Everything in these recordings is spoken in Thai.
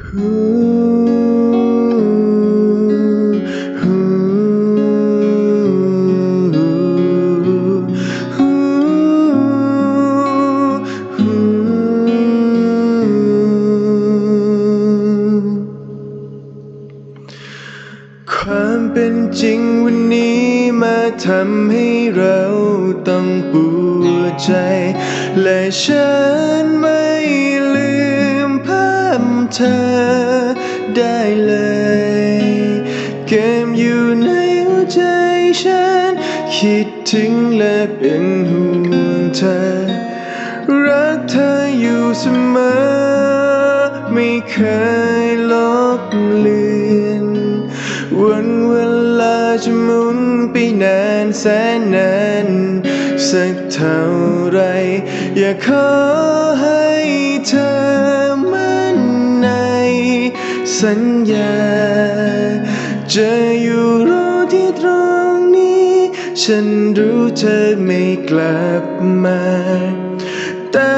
ความเป็นจริงวันนี้มาทำให้เราต้องปวดใจ และฉันไม่ เธอได้เลย เกมอยู่ในหัวใจฉัน คิดถึงและเป็นห่วงเธอ รักเธออยู่เสมอ ไม่เคยลบเลือนวันเวลาจะหมุนไปนานแสนนานสักเท่าไร อยากขอให้เธอม สัญญา จะอยู่รอที่ตรงนี้ ฉันรู้เธอไม่กลับมา แต่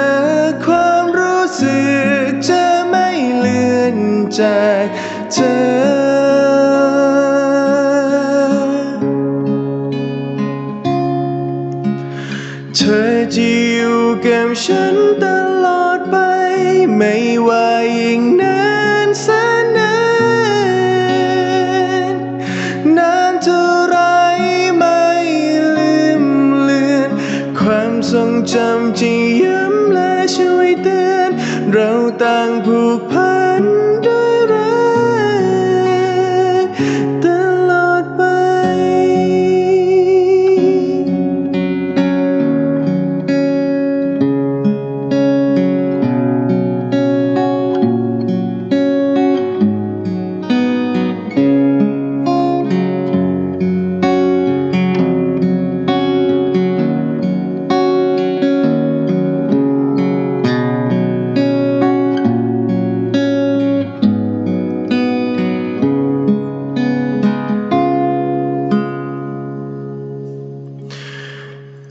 ความรู้สึกจะไม่เลือนจากเธอ เธอจะอยู่กับฉันตลอดไป ไม่ว่ายิ่งนานแสน เตือน เราต่างผูกพัน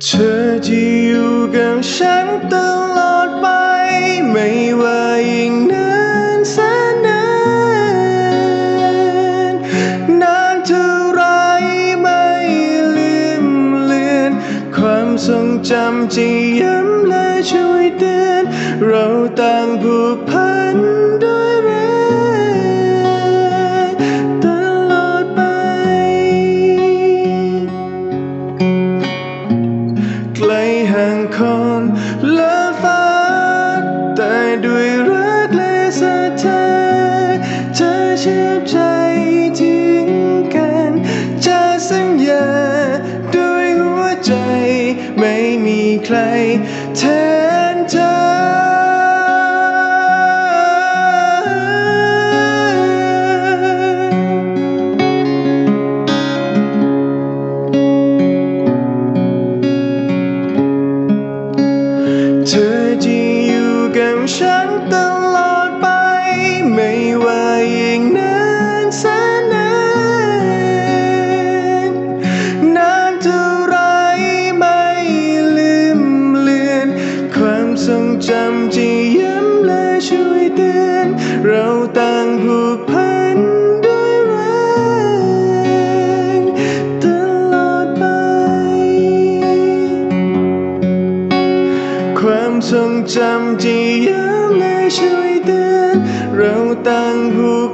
เธอที่อยู่กับฉันตลอดไป ไม่ว่ายิ่งนานแสนนานนานเท่าไรไม่ลืมเลือน ความทรงจำที่ย้ำและช่วยเตือน เราต่างผูกพันด้วย ใครแท ความทรงจำที่ย้ำและช่วยเตือนเราต่างผูก